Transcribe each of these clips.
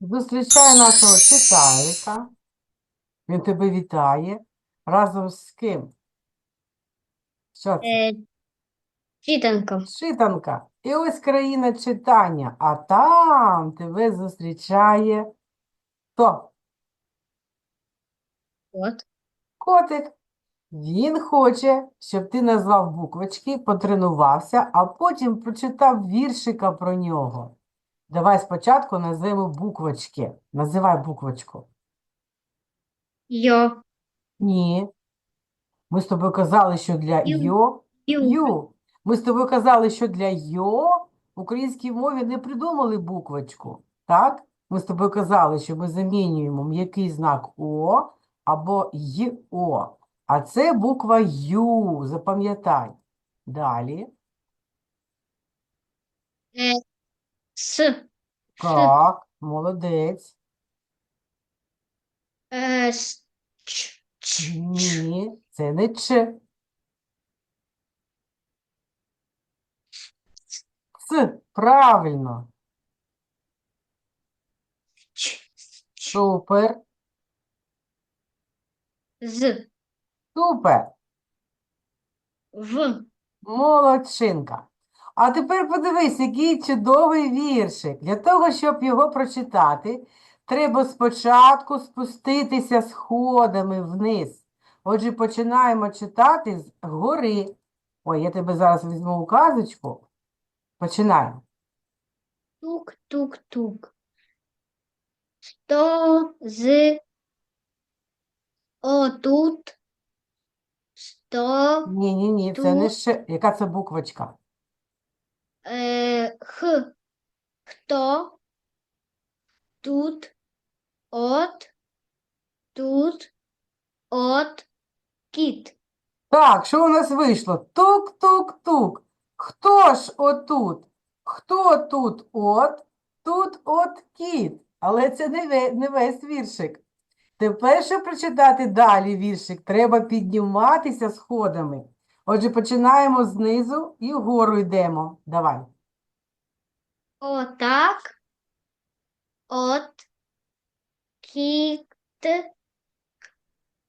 Зустрічай нашого читалика. Він тебе вітає. Разом з ким? Що це? Е, читанка. Читанка. І ось країна читання. А там тебе зустрічає хто? От. Котик. Він хоче, щоб ти назвав буквочки, потренувався, а потім прочитав віршика про нього. Давай спочатку назвемо буквочки. Називай буквочку. Йо. Ні. Ми з тобою казали, що для Ю. йо Ю. ю. Ми з тобою казали, що для йо в українській мові не придумали буквочку. Так? Ми з тобою казали, що ми замінюємо м'який знак О або ЙО. А це буква Ю. Запам'ятай. Далі. Е, с. Так, молодець. Е, с. Ч. Ч. Ч. Ні, це не Ч. С. Правильно. Ч. Супер. З. Супер. В. Молодчинка. А тепер подивись, який чудовий віршик. Для того, щоб його прочитати, треба спочатку спуститися сходами вниз. Отже, починаємо читати з гори. Ой, я тебе зараз візьму указочку. Починаємо. Тук-тук-тук. Сто з. Отут. Сто. Ні, ні, ні, це не ще. Яка це буквочка? Е, х. Хто. Тут. От. Тут. От. Кіт. Так, що у нас вийшло? Тук-тук-тук. Хто ж отут? Хто тут от? Тут от кіт. Але це не, весь віршик. Тепер, щоб прочитати далі віршик, треба підніматися сходами. Отже, починаємо знизу і вгору йдемо. Давай. Отак. От. Кіт.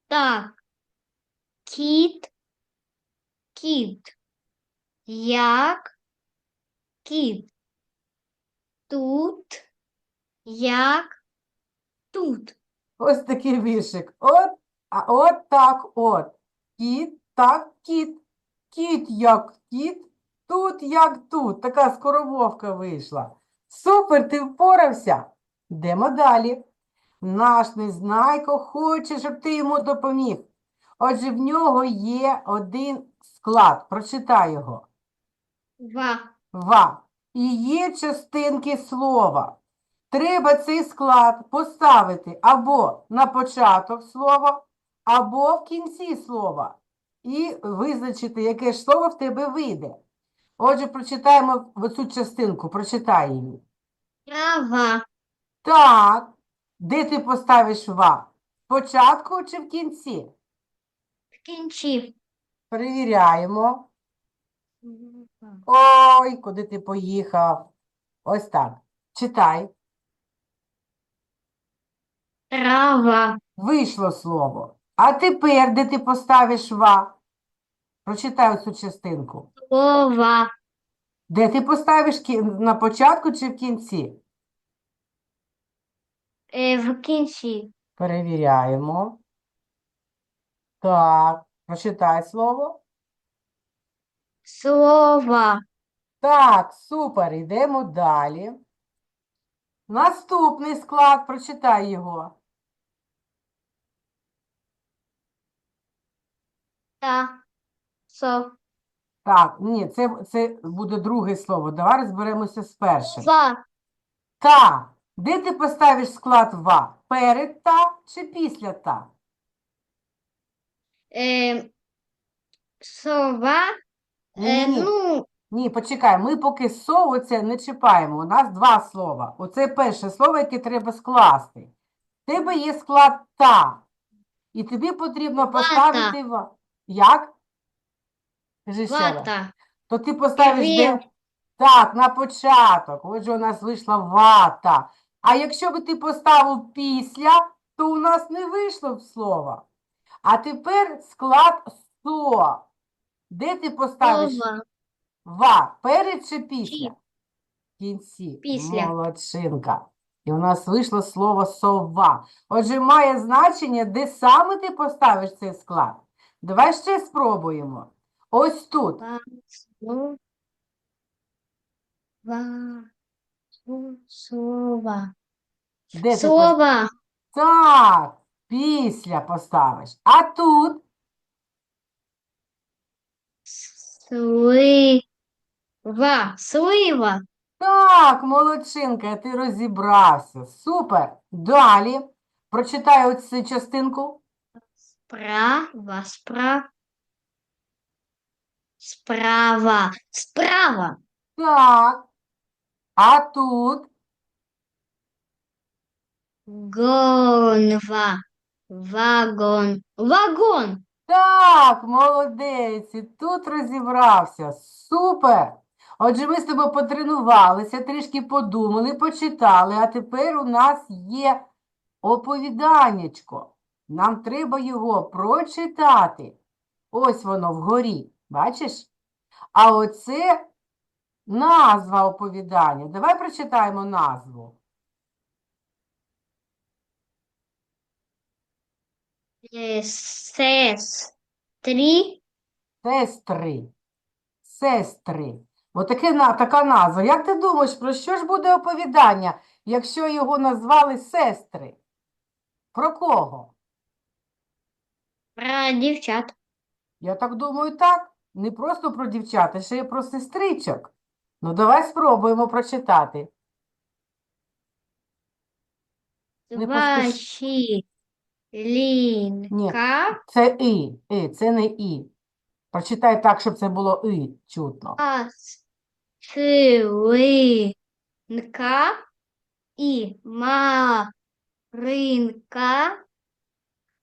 Так. Кіт. Кіт. Як. Кіт. Тут. Як. Тут. Ось такий віршик. От, а от так от. Кіт, так, кіт. Кіт як кіт, тут як тут. Така скоромовка вийшла. Супер, ти впорався. Йдемо далі. Наш незнайко хоче, щоб ти йому допоміг. Отже, в нього є один склад. Прочитай його. Ва. Ва. І є частинки слова. Треба цей склад поставити або на початок слова, або в кінці слова. І визначити, яке ж слово в тебе вийде. Отже, прочитаємо оцю частинку, прочитай її. Трава. Так, де ти поставиш ва? Спочатку чи в кінці? Скінчив. Перевіряємо. Ой, куди ти поїхав? Ось так. Читай. Трава. Вийшло слово. А тепер, де ти поставиш ва? Прочитай цю частинку. Слова. Де ти поставиш кі- на початку чи в кінці? Е, в кінці. Перевіряємо. Так, прочитай слово. Слова. Так, супер, йдемо далі. Наступний склад, прочитай його. Та. Со. Так, ні, це, це буде друге слово. Давай розберемося з першим. Ва. Та. Де ти поставиш склад ва? Перед та чи після та? Е, сова. Е, Ні, ну, ні, почекай, ми поки со оце не чіпаємо. У нас два слова. Оце перше слово, яке треба скласти. В тебе є склад та. І тобі потрібно поставити ва. Як? Кажи ще раз. вата. То ти поставиш де? Так, на початок. Отже, у нас вийшла вата. А якщо би ти поставив після, то у нас не вийшло б слова. А тепер склад со. Де ти поставиш Сова. ва? Перед чи після? В кінці. Після. Молодчинка. І у нас вийшло слово сова. Отже, має значення, де саме ти поставиш цей склад. Давай ще спробуємо. Ось тут. Ва. Со. Ва. Со. Сова. Де ти пос- Сова. Так, після поставиш. А тут Слива. Слива. так, молодчинка, ти розібрався. Супер. Далі. Прочитай оцю частинку. Справа. Справа. Справа. Справа. Так. А тут Гонва. Вагон. Вагон. Так, молодець, і тут розібрався. Супер! Отже, ми з тобою потренувалися, трішки подумали, почитали, а тепер у нас є оповіданнячко. Нам треба його прочитати. Ось воно вгорі, бачиш? А оце назва оповідання. Давай прочитаємо назву. Сестри. Сестри. Сестри. Отаке така назва. Як ти думаєш, про що ж буде оповідання, якщо його назвали сестри? Про кого? Про дівчат. Я так думаю, так. Не просто про дівчат, а ще й про сестричок. Ну, давай спробуємо прочитати. Не поспіш. Василинка. Це і, і, це не і. Прочитай так, щоб це було і чутно. Василинка і Маринка.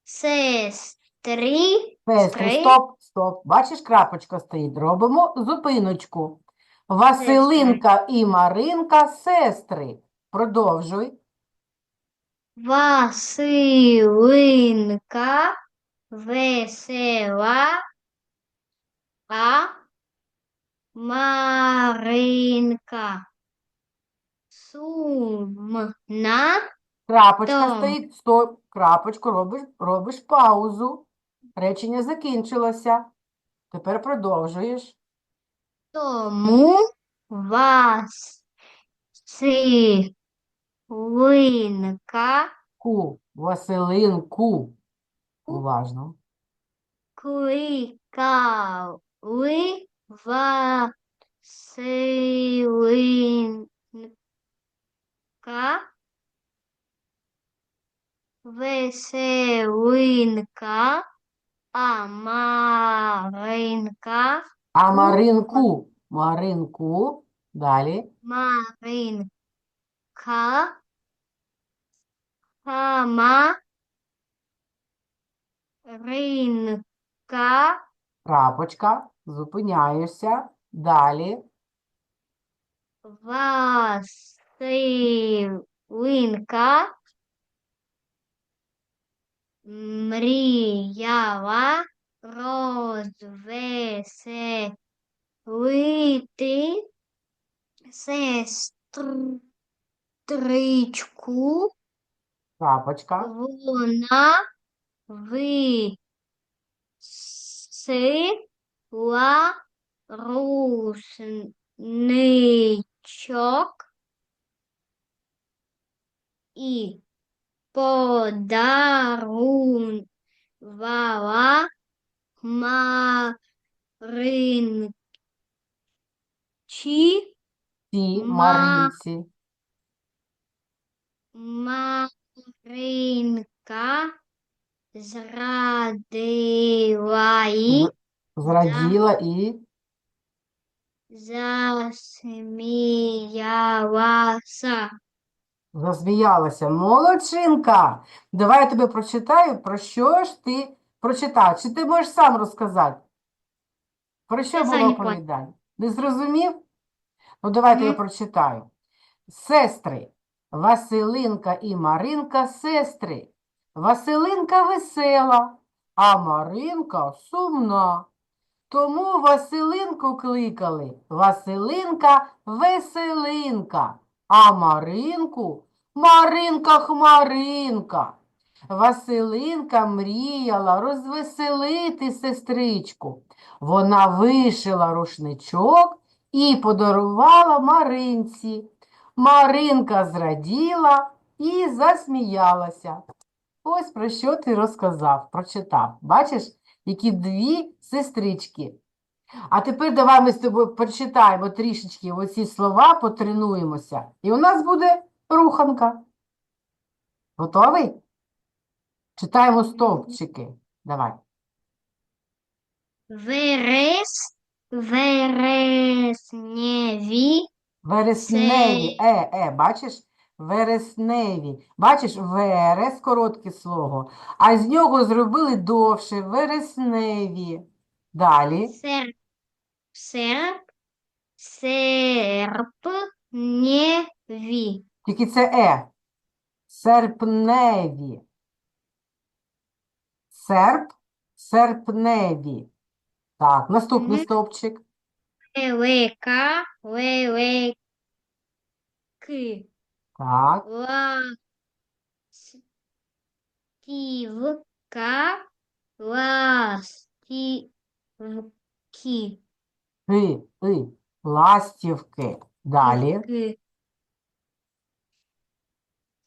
Сестри. Сестри, Сестри. стоп, стоп. Бачиш, крапочка стоїть. Робимо зупиночку. Василинка і Маринка сестри. Продовжуй. Василинка. Весела. А Маринка. Сумна. Крапочка Том. стоїть. Стоп. Крапочку робиш, робиш паузу. Речення закінчилося. Тепер продовжуєш. Тому вас Василинка Ку. Василинку. Уважно. кликали Василинка. Веселинка, а Маринка, А Маринку. Маринку. Далі. Маринка, сама Ринка, Крапочка. Зупиняєшся. Далі. Василинка мріяла розвеселити сестричку. Крапочка. Вона висила рушничок і подарувала Маринчі Ті Ма- Маринці. Маринка зрадила і В- Зраділа і засміялася. Засміялася. Молодчинка! Давай я тобі прочитаю, про що ж ти прочитав. Чи ти можеш сам розказати? Про що Я було оповідання? Не зрозумів? Ну, давайте я прочитаю. Сестри Василинка і Маринка сестри. Василинка весела, а Маринка сумна. Тому Василинку кликали Василинка веселинка, а Маринку Маринка хмаринка. Василинка мріяла розвеселити сестричку. Вона вишила рушничок і подарувала Маринці. Маринка зраділа і засміялася. Ось про що ти розказав, прочитав. Бачиш, які дві сестрички. А тепер давай ми з тобою прочитаємо трішечки оці слова, потренуємося. І у нас буде руханка. Готовий? Читаємо стовпчики. Давай. Верес, вересневі, Вересневі. Е, е, бачиш? Вересневі. Бачиш, верес, коротке слово, а з нього зробили довше. Вересневі. Далі. серп, серп, серпневі, Тільки це е. Серпневі. Серп, серпневі. Так, наступний Мгм. стовпчик. велика, велики, Так, ластівка, ластівки, ки, и, ластівки. Далі. Ки.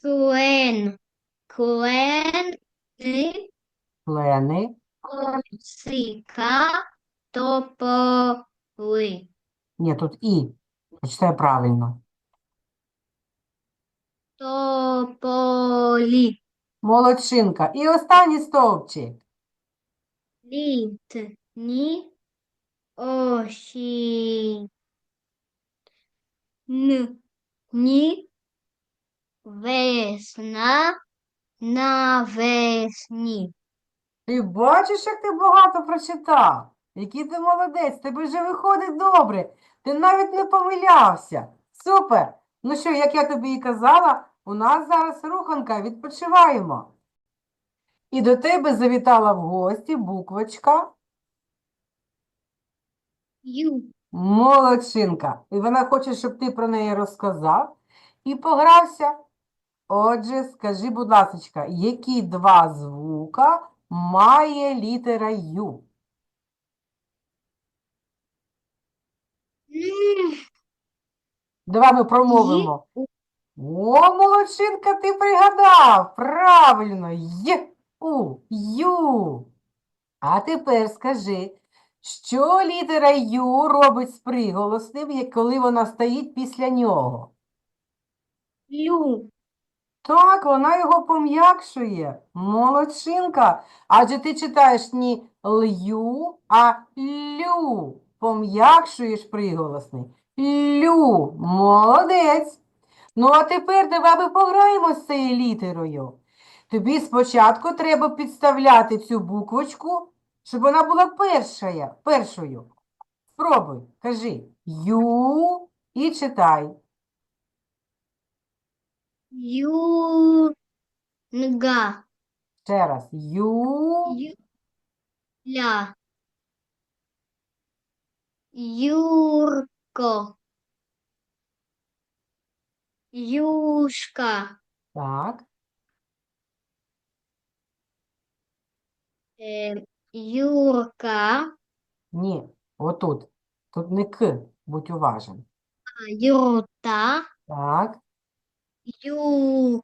Клен, клени, Клени. сика, тополи. Ні, тут і. Почитай правильно. Тополі. Молодчинка. І останній стовпчик. Літні осінні ні весна навесні. Ти бачиш, як ти багато прочитав? Який ти молодець, тебе вже виходить добре. Ти навіть не помилявся. Супер! Ну що, як я тобі і казала, у нас зараз руханка, відпочиваємо. І до тебе завітала в гості буквочка Ю. Молодчинка. І вона хоче, щоб ти про неї розказав і погрався. Отже, скажи, будь ласочка, які два звука має літера Ю? Давай ми промовимо. О, молодчинка, ти пригадав. Правильно. Й, У, Ю. А тепер скажи, що літера Ю робить з приголосним, коли вона стоїть після нього? Лю. Так, вона його пом'якшує. Молодчинка. Адже ти читаєш не лью, а лю. Пом'якшуєш приголосний. Лю. Молодець. Ну, а тепер давай ми пограємо з цією літерою. Тобі спочатку треба підставляти цю буквочку, щоб вона була першою. першою. Спробуй, кажи ю і читай. Юнга. Ще раз. Ю. Юля. Юрко. Юшка. Так. Е, Юрка. Ні, отут. Тут не к, будь уважен. Юрта. Так, Юрист.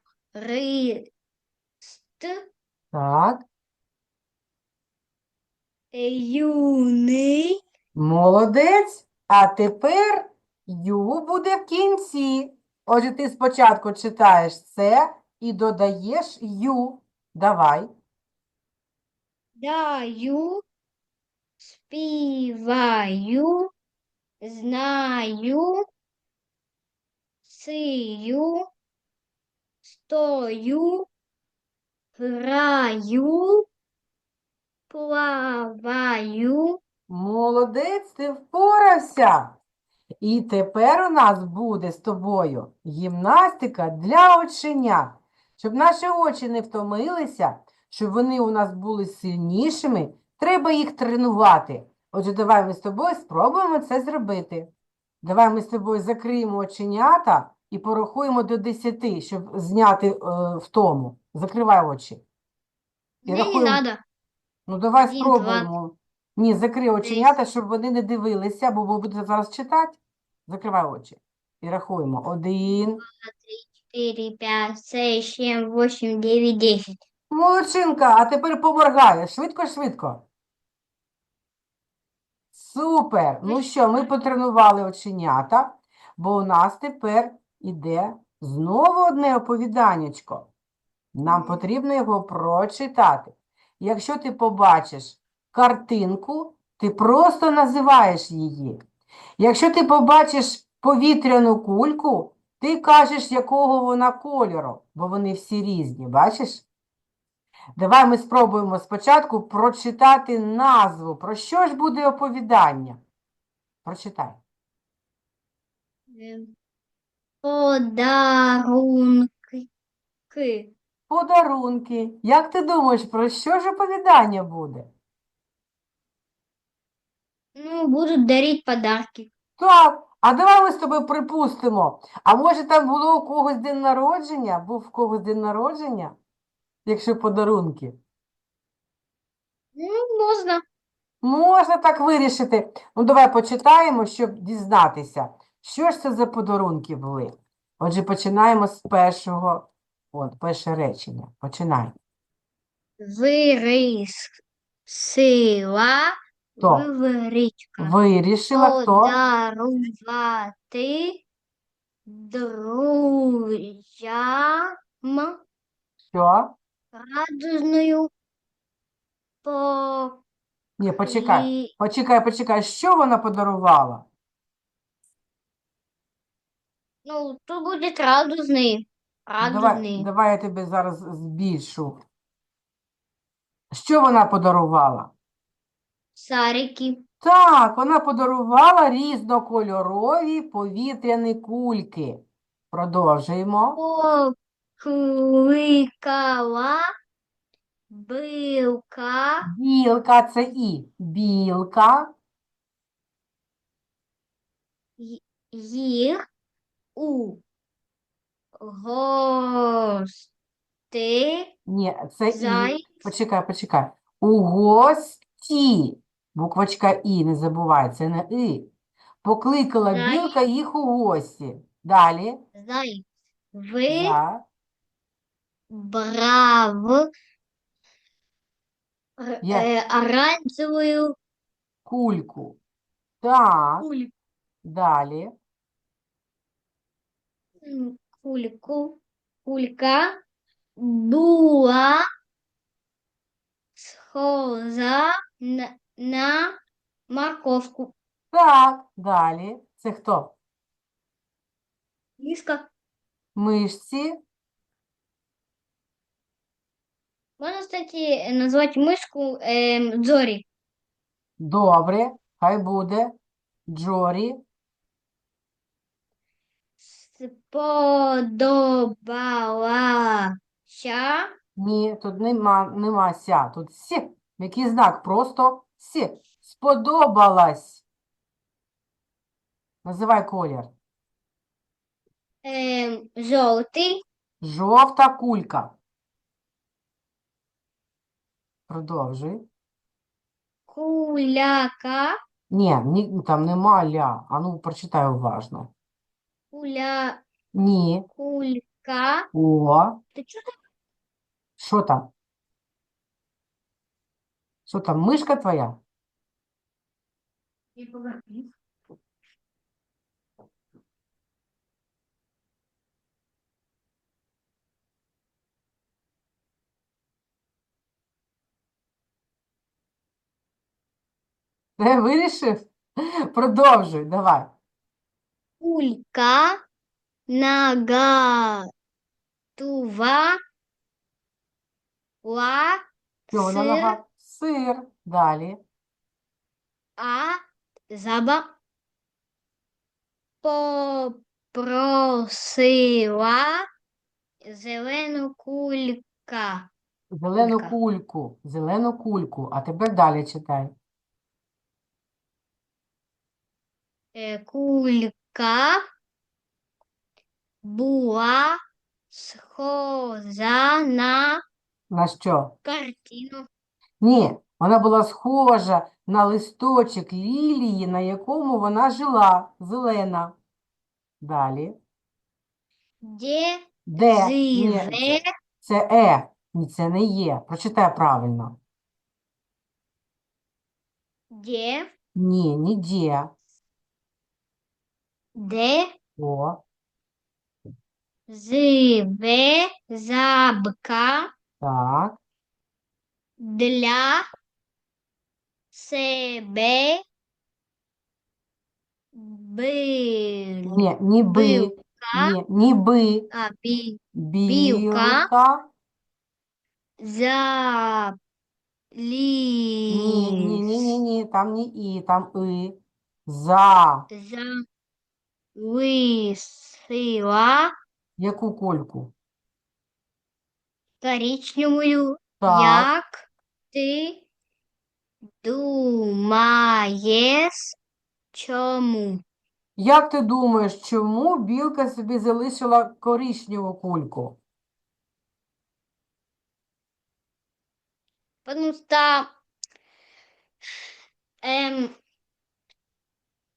так. Юний. Молодець. А тепер ю буде в кінці. Отже, ти спочатку читаєш це і додаєш ю. Давай. Даю. Співаю. Знаю. Сию. Стою. Граю. Плаваю. Молодець, ти впорався. І тепер у нас буде з тобою гімнастика для оченят, щоб наші очі не втомилися, щоб вони у нас були сильнішими, треба їх тренувати. Отже, давай ми з тобою спробуємо це зробити. Давай ми з тобою закриємо оченята і порахуємо до 10, щоб зняти е, втому. Закривай очі. І Мне не рахуємо. надо. Ну, давай Один, два, спробуємо. Ні, закрий оченята, щоб вони не дивилися, бо ви будете зараз читати. Закривай очі. І рахуємо. Один. Четыре, пять, шесть, семь, восемь, девять, десять. Молодчинка, а тепер поморгає. Швидко, швидко. Супер. Ну що, ми потренували оченята, бо у нас тепер іде знову одне оповіданнячко. Нам потрібно його прочитати. Якщо ти побачиш картинку, ти просто називаєш її. Якщо ти побачиш повітряну кульку, ти кажеш, якого вона кольору, бо вони всі різні, бачиш? Давай ми спробуємо спочатку прочитати назву. Про що ж буде оповідання? Прочитай. Подарунки. Подарунки. Як ти думаєш, про що ж оповідання буде? Ну, будут дарить подарки. Так, а давай ми з тобою припустимо. А може там було у когось день народження? Був в когось день народження? Якщо подарунки. Ну, можно. Можна так вирішити. Ну, давай почитаємо, щоб дізнатися, що ж це за подарунки були. Отже, починаємо з першого, от, перше речення. Починай. Вирисила. Хто? Вирішила хто? Подарувати друзям Що? Радужную по Ні, почекай. Почекай, почекай. Що вона подарувала? Ну, тут будет радужный. Ну, Давай, давай я тобі зараз збільшу. Що вона подарувала? Шарики. Так, вона подарувала різнокольорові повітряні кульки. Продовжуємо. Покликала билка Білка це і. Білка. їх у гости Ні, це і. зай Почекай, почекай. У гості. Буквочка І, не забувай, це не І. Покликала Зай. білка їх у гості. Далі. зай ви За. брав р- Я- е, оранжевую Кульку. Так, куль- далі. м, кульку. Кулька була схожа на, на морковку. Так, далі. Це хто? Миска. Мишці. Можно, кстати, назвать мышку эм, Джори. Добре, хай буде. Джорі. Сподобалася Ні, тут нема, нема ся. Тут сі. Який знак? Просто сі. Сподобалась. Називай колір. эм, желтый Жовта кулька. Продовжуй. куляка, Ні, ні, там нема ля. А ну, прочитай уважно. куля, Ні. кулька. О. Ты что Що там? Що там, мишка твоя? там? Ти вирішив? Продовжуй, давай. Кулька наготова ла Що вона сир, нога? Сир. Далі. а заба попросила зелену кулька. Зелену Кулька. кульку, зелену кульку. А тепер далі читай. Е, Кулька була схожа на На що? картину. Ні, вона була схожа на листочок лілії, на якому вона жила, зелена. Далі. Де Де? Ні, живе це, це е, ні, це не є. Прочитай правильно. де, Ні, ні де. О, живе жабка так. для себе. Бил, Ні, ніби, Билка. ні, ніби, а, бі, білка. за Ні, ні, ні, ні, ліс, ні, там не і, там и. За. За лисила яку кульку? коричневую, Так. як ти думаєш, чому? Як ти думаєш, чому білка собі залишила коричневу кульку? Потому что эм,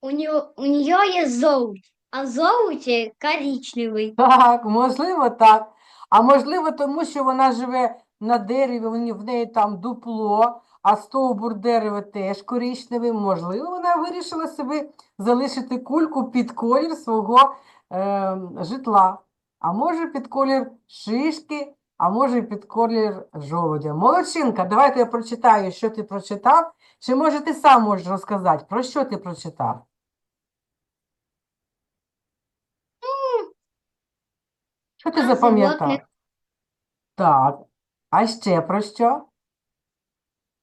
у нее, у нее есть золото, а золоте коричневый. Так, можливо, так. А можливо, тому що вона живе на дереві, в не- в неї там дупло, а стовбур дерева теж коричневий. Можливо, вона вирішила собі залишити кульку під колір свого ем, житла. А може під колір шишки, а може під колір жолудя. Молодчинка, давайте я прочитаю, що ти прочитав. Чи може ти сам можеш розказати, про що ти прочитав? Що ти запам'ятав? Так. А ще про що?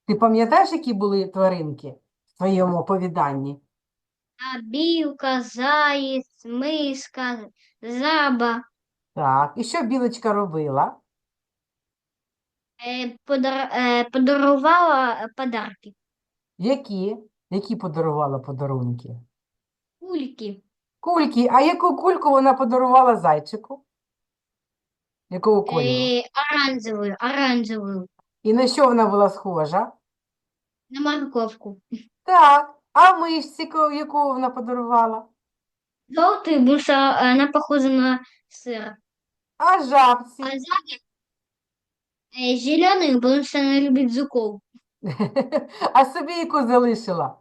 Ти пам'ятаєш, які були тваринки в твоєму оповіданні? А білка, заєць, миска, жаба Так. І що білочка робила? е, подар, е, подарувала подарки. Які? Які подарувала подарунки? Кульки. Кульки. А яку кульку вона подарувала зайчику? Якого кольору? Е, оранжевую, оранжевую. І на що вона була схожа? На морковку. Так. А мишці, ко- яку вона подарувала? Желтый, потому что она похожа на сыр. А жабці? А сзади э, зеленый, потому что она любит жуков. А собі яку залишила?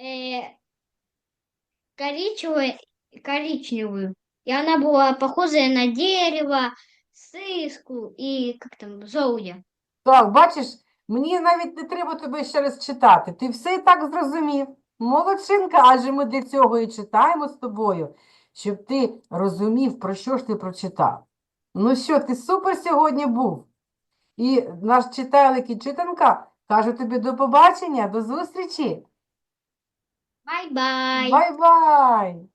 Э, коричневую, коричневую. И она была похожая на дерево, сыску и как там, желудя. Так, бачиш, мені навіть не треба тебе ще раз читати. Ти все і так зрозумів. Молодчинка, адже ми для цього і читаємо з тобою, щоб ти розумів, про що ж ти прочитав. Ну що, ти супер сьогодні був. І наш читайлик і читанка каже тобі до побачення, до зустрічі. Бай-бай. Бай-бай!